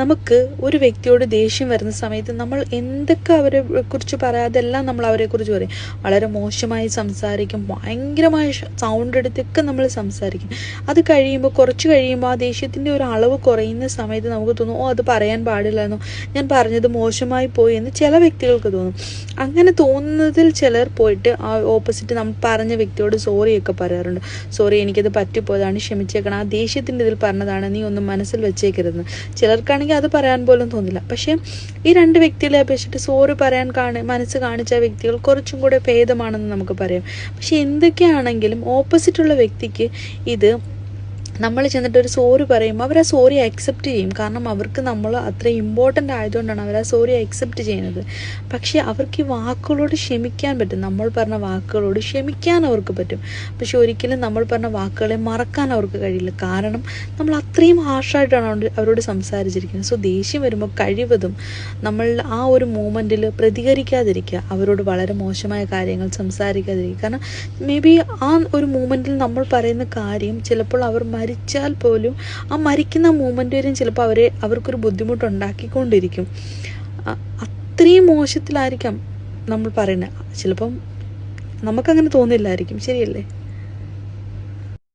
നമുക്ക് ഒരു വ്യക്തിയോട് ദേഷ്യം വരുന്ന സമയത്ത് നമ്മൾ എന്തൊക്കെ അവരെ കുറിച്ച് പറയാതെല്ലാം നമ്മൾ അവരെ കുറിച്ച് പറയും. വളരെ മോശമായി സംസാരിക്കും ഭയങ്കരമായ സൗണ്ട് എടുത്തൊക്കെ നമ്മൾ സംസാരിക്കും. അത് കഴിയുമ്പോൾ കുറച്ച് കഴിയുമ്പോൾ ആ ദേഷ്യത്തിന്റെ ഒരു അളവ് കുറയുന്ന സമയത്ത് നമുക്ക് തോന്നും ഓ അത് പറയാൻ പാടില്ലായിരുന്നു ഞാൻ പറഞ്ഞത് മോശമായി പോയി എന്ന് ചില വ്യക്തികൾക്ക് തോന്നും. അങ്ങനെ തോന്നുന്നതിൽ ചിലർ പോയിട്ട് ആ ഓപ്പോസിറ്റ് നമ്മൾ പറഞ്ഞ വ്യക്തിയോട് സോറിയൊക്കെ പറയാറുണ്ട്. സോറി എനിക്കത് പറ്റിപ്പോയതാണ് ക്ഷമിച്ചേക്കണം ആ ദേഷ്യത്തിന്റെ ഇതിൽ പറഞ്ഞതാണ് നീ ഒന്നും മനസ്സിൽ വെച്ചേക്കരുത് ചിലർക്കാണെങ്കിൽ അത് പറയാൻ പോലും തോന്നില്ല. പക്ഷേ ഈ രണ്ട് വ്യക്തികളെ അപേക്ഷിച്ചിട്ട് സോറി പറയാൻ കാണി മനസ്സ് കാണിച്ച വ്യക്തികൾ കുറച്ചും കൂടെ ഭേദമാണെന്ന് നമുക്ക് പറയാം. പക്ഷെ എന്തൊക്കെയാണെങ്കിലും ഓപ്പോസിറ്റുള്ള വ്യക്തിക്ക് ഇത് നമ്മൾ ചെന്നിട്ട് ഒരു സോറി പറയുമ്പോൾ അവർ ആ സോറി അക്സെപ്റ്റ് ചെയ്യും. കാരണം അവർക്ക് നമ്മൾ അത്ര ഇമ്പോർട്ടന്റ് ആയതുകൊണ്ടാണ് അവർ ആ സോറി അക്സെപ്റ്റ് ചെയ്യുന്നത്. പക്ഷേ അവർക്ക് ഈ വാക്കുകളോട് ക്ഷമിക്കാൻ പറ്റും. നമ്മൾ പറഞ്ഞ വാക്കുകളോട് ക്ഷമിക്കാൻ അവർക്ക് പറ്റും. പക്ഷെ ഒരിക്കലും നമ്മൾ പറഞ്ഞ വാക്കുകളെ മറക്കാൻ അവർക്ക് കഴിയില്ല. കാരണം നമ്മൾ അത്രയും ഹാർഷായിട്ടാണ് അവരോട് സംസാരിച്ചിരിക്കുന്നത്. സോ ദേഷ്യം വരുമ്പോൾ കഴിവതും നമ്മൾ ആ ഒരു മൂമെന്റിൽ പ്രതികരിക്കാതിരിക്കുക. അവരോട് വളരെ മോശമായ കാര്യങ്ങൾ സംസാരിക്കാതിരിക്കുക. കാരണം മേ ബി ആ ഒരു മൂമെന്റിൽ നമ്മൾ പറയുന്ന കാര്യം ചിലപ്പോൾ അവർ മരിച്ചാൽ പോലും ആ മരിക്കുന്ന മൂമെന്റ് വരെയും ചിലപ്പോൾ അവരെ അവർക്കൊരു ബുദ്ധിമുട്ടുണ്ടാക്കിക്കൊണ്ടിരിക്കും. അത്രയും മോശത്തിലായിരിക്കാം നമ്മൾ പറയുന്നത്. ചിലപ്പം നമുക്കങ്ങനെ തോന്നില്ലായിരിക്കും. ശരിയല്ലേ?